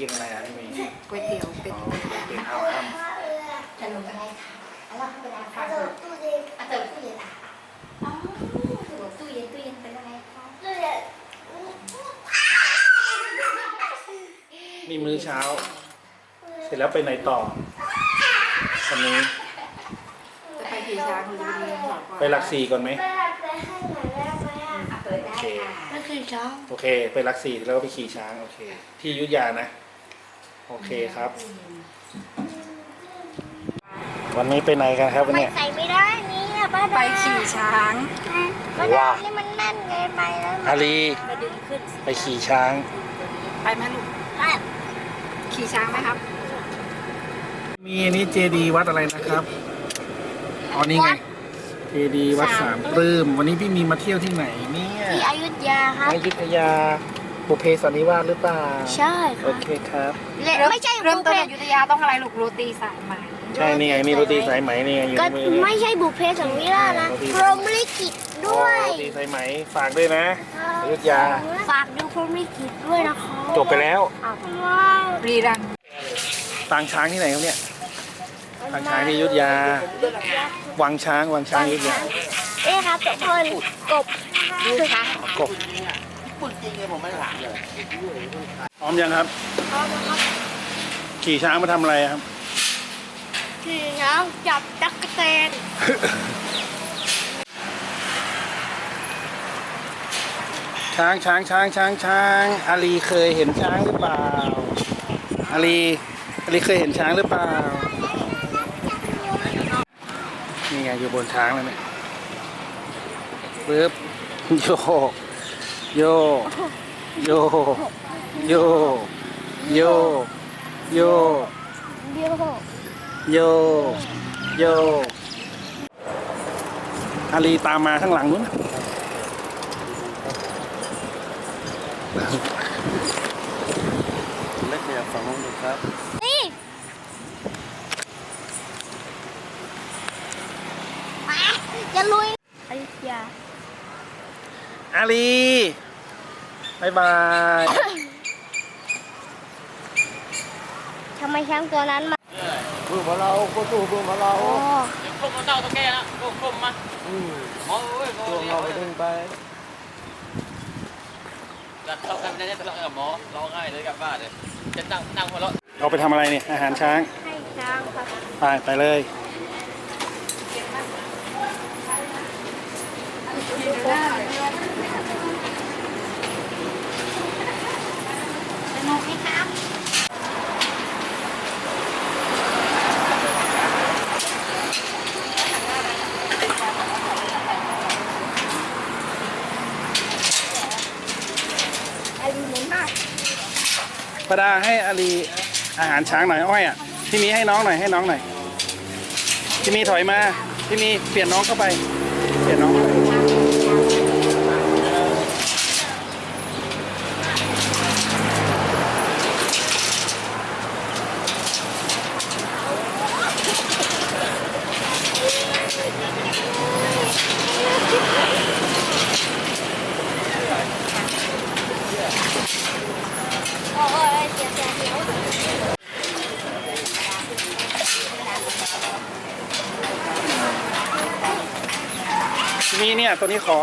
กินอะไรอะพี่เมย์ก๋วยเตี๋ยวเป็ดเด็กเอาอ้ำขนมอะไรคะแล้วเวลาฟังเติมตู้เย็นเติมตู้เย็นอะอ๋อตู้เย็นตู้เย็นเป็นอะไรคะตู้เย็นนี่มื้อเช้า เสร็จแล้วไปไหนต่อวันนี้จะไปขี่ช้างหรือจะไปเรียนก่อนไปหลักสี่ก่อนไหมไปไปให้หน่อยได้ไหมอะเปิดได้ค่ะก็คือช้องโอเค ไปหลักสี่แล้วก็ไปขี่ช้าง โอเค ที่ยุธยานะ โอเคครับ วันนี้ไปไหนกันครับวันมันเนี้ย ใส่ไม่ได้นี่อะป้าไปขี่ช้างป้าดานี่มันแน่นเกินไปแล้วอาลีมาดึงขึ้นไปขี่ช้าง ไปไหมลูกขี่ช้างไหมครับ มีอันนี้เจดีวัดอะไรนะครับอ๋อนี่ไง เจดีวัดสามปลื้ม วันนี้พี่มีมาเที่ยวที่ไหนเนี่ยที่อยุธยาครับอยุธยา บุพเพสันนิวาสหรือเปล่า ใช่คโอรับเคครับไม่ใช่เริ่มต้นบุอพเพยุธยาต้องอะไรลูกโรตีสายไหมใช่นี่ไงนี่โรตีสายไหมนี่ไงอยู่ก็ในมือไม่นี่ใช่บุพเพสันนิวาสนะโรตี พรหมลิขิตด้วยโรตีสายไหมฝากด้วยนะอยุธยาฝากดูพรหมลิขิตด้วยนะคะจบไปแล้วว้าวรีรันปางช้างที่ไหนครับเนี่ยปางช้างที่อยุธยา วังช้างวังช้างอยุธยา เอ๊ะครับทุกคนกบ ดูค่ะกบ พร้อมยังครับ ขี่ช้างมาทำอะไรครับคือน้องจับตั๊กแตนช้างช้างช้างช้างช้างอาลีเคยเห็นช้างหรือเปล่าอาลีอาลีเคยเห็นช้างหรือเปล่านี่ไงอยู่บนช้างแล้วเนี่ยปึ๊บโยก โยกโยกโยกโยกโยกเดียวโยกโยกอาลีตามมาข้างหลังนู้นน่ะเล็กเดียวฝั่งนู้นดูครับนี่มาจะลุยอยุธยาอาลี บายบายทำไมช้างตัวนั้นมาบูมาเราก็ตู้บูมาเราอ๋อกลมเต้าตัวแก่นะกลมกลมมาอืมมองเอ้ยมองตัวเราไปดึงไปแล้วเราทำได้ทะเลาะกับหมอร้องไห้เลยกลับบ้านเลยจะนั่งนั่งหัวเราะเอาไปทำอะไรเนี่ยอาหารช้างให้ช้างครับไปไปเลยสนุกไหมครับ ประดาให้อาลีอาหารช้างหน่อยอ้อยอะพี่มีให้น้องหน่อยให้น้องหน่อยพี่มีถอยมาพี่มีเปลี่ยนน้องเข้าไป เปลี่ยนน้องเข้าไป ตัวนี้ขอ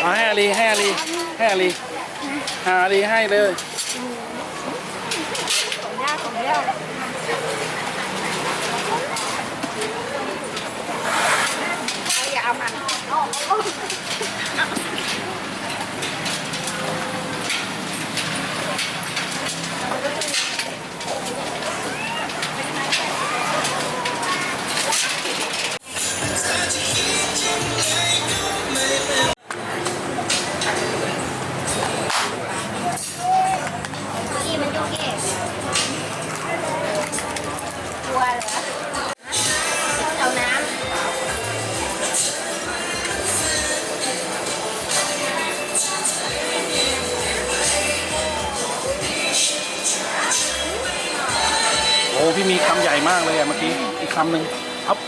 เอาให้อาลีให้อาลีให้อาลีหาอาลีให้เลย มีคำใหญ่มากเลยอะเมื่อกี้ อีกคำหนึ่งครับ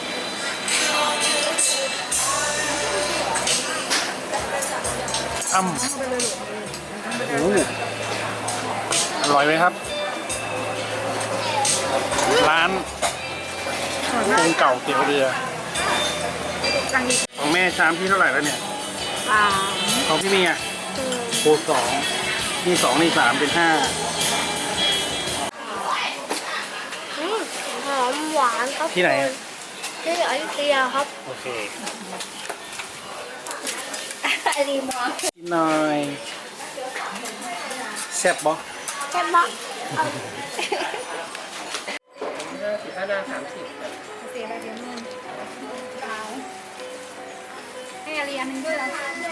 อ้ำโอ้โหอร่อยไหมครับ ร้านองค์เก่าเตี๋ยวเรือกลางดีของแม่ชามที่เท่าไหร่แล้วเนี่ยอ่าของพี่มีอะโคสองนี่สองนี่สามเป็นห้า หอมหวานครับที่ไหนอะที่อยุธยาครับ โอเคอดีมอกินหน่อยแซ่บบ่แค่บะห้าหน้าสามสิบเสียไปเดี๋ยวนึงขาวให้อารีอันหนึงด้วยเหรอ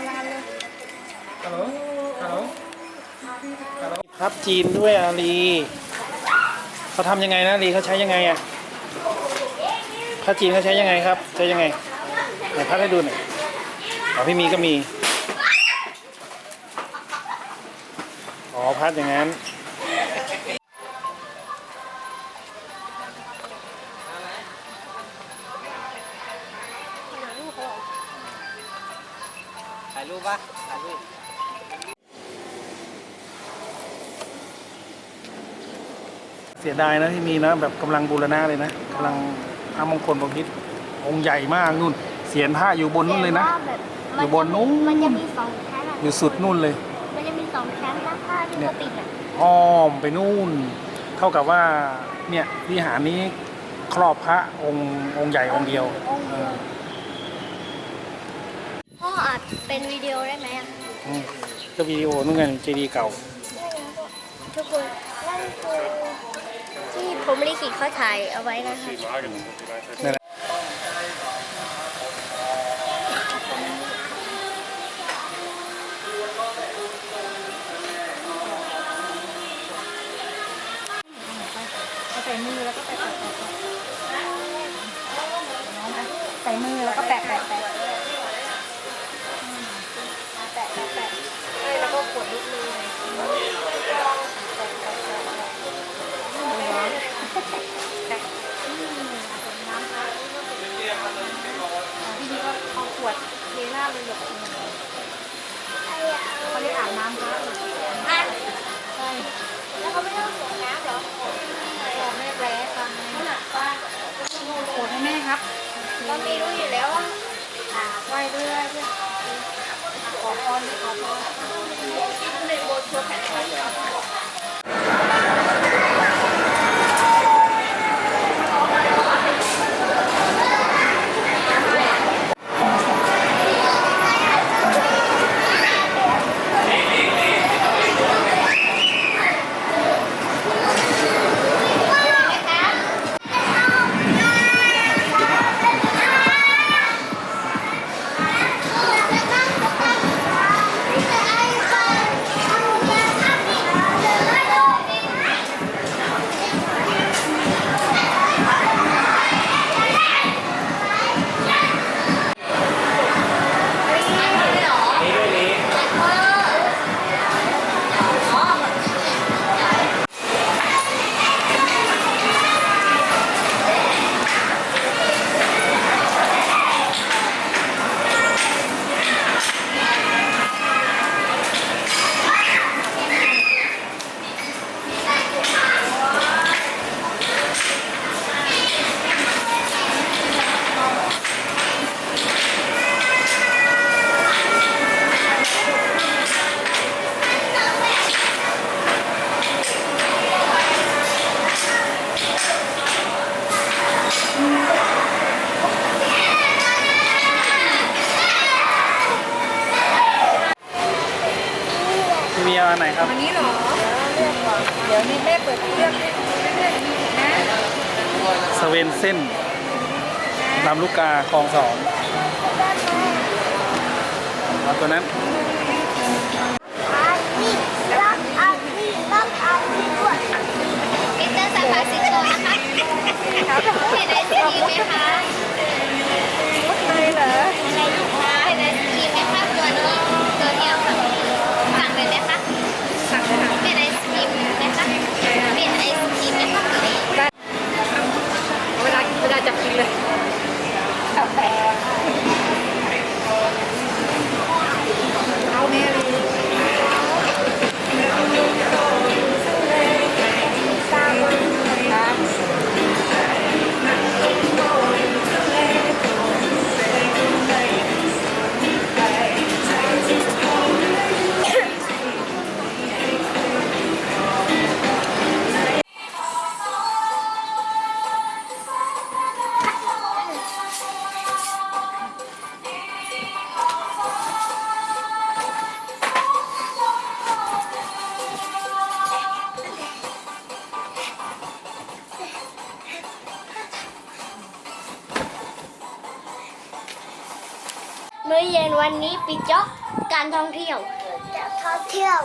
ลาเลยฮัลโหลฮัลโหลครับจีนด้วยอาลีเขาทำยังไงนะอาลีเขาใช้ยังไงอะ ข้าวจีนเขาใช้ยังไงครับ ใช้ยังไงไหนพัดให้ดูหน่อยอ๋อพี่มีก็มี อ๋อพัดอย่างนั้นถ่ายรูปปะถ่ายรูปเสียดายนะที่มีนะแบบกำลังบูรณะเลยนะกำลัง อามงคลบพิษองค์ใหญ่มากนู่น เสียนพระอยู่บนนู่นเลยนะ อยู่บนนู้น มันจะมีสองชั้นอะอยู่สุดนู่นเลย มันจะมีสองชั้นนะผ้าที่เขาติดอะอ้อมไปนู่น เท่ากับว่าเนี่ยวิหารนี้ครอบพระองค์องค์ใหญ่องค์เดียวองค์เดียวพ่ออัดเป็นวิดีโอได้ไหมอะอืมก็วิดีโอนู่นไงเจดีย์เก่าทุกคนนั่นคือที่ ผมลิขิตเขาถ่ายเอาไว้นะคะนั่นแหละใส่มือแล้วก็แปะแปะแปะใส่มือแล้วก็แปะแปะแปะแปะแปะแปะเอ้ยแล้วก็กดลูกมือ เลยหยกเขาเรียกอาบน้ำพระใช่แล้วเขาไม่ต้องสวมน้ำเหรอสวมแม่แร้ฟังขนาดป้าโกรธให้แม่ครับเรามีรู้อยู่แล้วว่าอ่าไหวเรื่อยๆขอพรขอพรในโบสถ์ชัวร์แผ่น ลือกให้ดูเรื่อยๆอีกนะสเวนเส้นลำลูกกาคลองสองเอาตัวนั้นมิสเตอร์ซาฟาซิโตนะคะเห็นไอซีไหมคะ วันนี้ปิดจ็อกการท่องเที่ยวจะท่องเที่ยว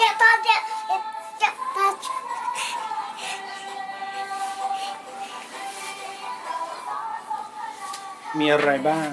จะท่องเที่ยวจะท่องเที่ยวมีอะไรบ้าง